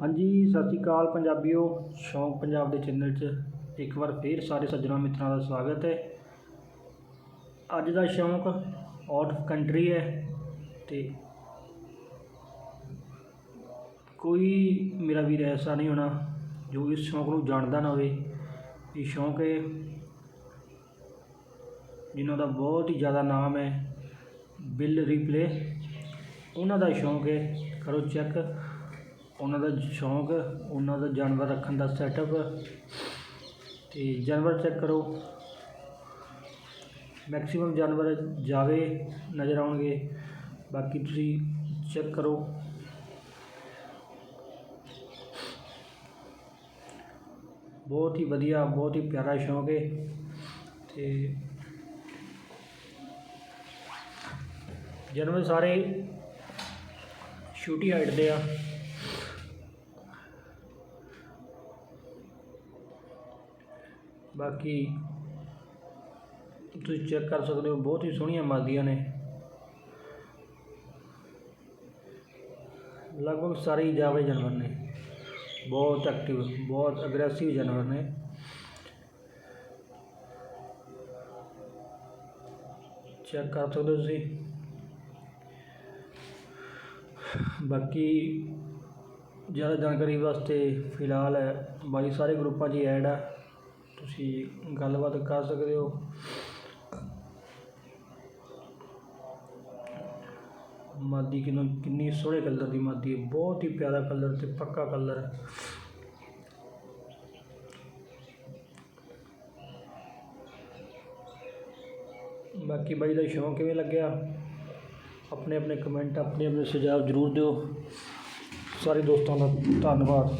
ਹਾਂਜੀ, ਸਤਿ ਸ਼੍ਰੀ ਅਕਾਲ ਪੰਜਾਬੀਓ। ਸ਼ੌਂਕ ਪੰਜਾਬ ਦੇ ਚੈਨਲ 'ਚ ਇੱਕ ਵਾਰ ਫੇਰ ਸਾਰੇ ਸੱਜਣਾ ਮਿੱਤਰਾਂ ਦਾ ਸਵਾਗਤ ਹੈ। ਅੱਜ ਦਾ ਸ਼ੌਂਕ ਆਊਟ ਆਫ ਕੰਟਰੀ ਹੈ ਤੇ ਕੋਈ ਮੇਰਾ ਵੀਰ ਐਸਾ ਨਹੀਂ ਹੋਣਾ ਜੋ ਇਸ ਸ਼ੌਂਕ ਨੂੰ ਜਾਣਦਾ ਨਾ ਹੋਵੇ। ਇਹ ਸ਼ੌਂਕ ਹੈ ਜਿਨ੍ਹਾਂ ਦਾ ਬਹੁਤ ਹੀ ਜ਼ਿਆਦਾ ਨਾਮ ਹੈ ਬਿਲ ਰਿਪਲੇ ਉਹਨਾਂ ਦਾ ਸ਼ੌਂਕ ਹੈ ਕਰੋ ਚੈੱਕ ਉਹਨਾਂ ਦਾ ਸ਼ੌਂਕ, ਉਹਨਾਂ ਦਾ ਜਾਨਵਰ ਰੱਖਣ ਦਾ ਸੈਟਅਪ ਅਤੇ ਜਾਨਵਰ ਚੈੱਕ ਕਰੋ। ਮੈਕਸੀਮਮ ਜਾਨਵਰ ਜਾਵੇ, ਨਜ਼ਰ ਆਉਣਗੇ। ਬਾਕੀ ਤੁਸੀਂ ਚੈੱਕ ਕਰੋ। ਬਹੁਤ ਹੀ ਵਧੀਆ, ਬਹੁਤ ਹੀ ਪਿਆਰਾ ਸ਼ੌਂਕ ਹੈ ਤੇ ਜਾਨਵਰ ਸਾਰੇ ਛੋਟੀ ਹਾਈਟ ਦੇ ਆ। ਬਾਕੀ ਤੁਸੀਂ ਚੈੱਕ ਕਰ ਸਕਦੇ ਹੋ, ਬਹੁਤ ਹੀ ਸੋਹਣੀਆਂ ਮਾਦੀਆਂ ਨੇ। ਲਗਭਗ ਸਾਰੇ ਹੀ ਜਾਵੇ ਜਾਨਵਰ ਨੇ। ਬਹੁਤ ਐਕਟਿਵ ਬਹੁਤ ਅਗਰੈਸਿਵ ਜਾਨਵਰ ਨੇ। ਚੈੱਕ ਕਰ ਸਕਦੇ ਹੋ ਤੁਸੀਂ। ਬਾਕੀ ਜ਼ਿਆਦਾ ਜਾਣਕਾਰੀ ਵਾਸਤੇ ਫਿਲਹਾਲ ਬਾਈ ਸਾਰੇ ਗਰੁੱਪਾਂ 'ਚ ਹੀ ਐਡ ਆ। ਤੁਸੀਂ ਗੱਲਬਾਤ ਕਰ ਸਕਦੇ ਹੋ। ਮਾਦੀ ਕਿੰਨਾ, ਕਿੰਨੀ ਸੋਹਣੇ ਕਲਰ ਦੀ ਮਾਦੀ ਹੈ। ਬਹੁਤ ਹੀ ਪਿਆਰਾ ਕਲਰ ਤੇ ਪੱਕਾ ਕਲਰ ਹੈ। ਬਾਕੀ ਬਾਈ ਦਾ ਸ਼ੌਂਕ ਕਿਵੇਂ ਲੱਗਿਆ? ਆਪਣੇ ਆਪਣੇ ਕਮੈਂਟ ਆਪਣੇ ਆਪਣੇ ਸੁਝਾਅ ਜ਼ਰੂਰ ਦਿਓ। ਸਾਰੇ ਦੋਸਤਾਂ ਦਾ ਧੰਨਵਾਦ।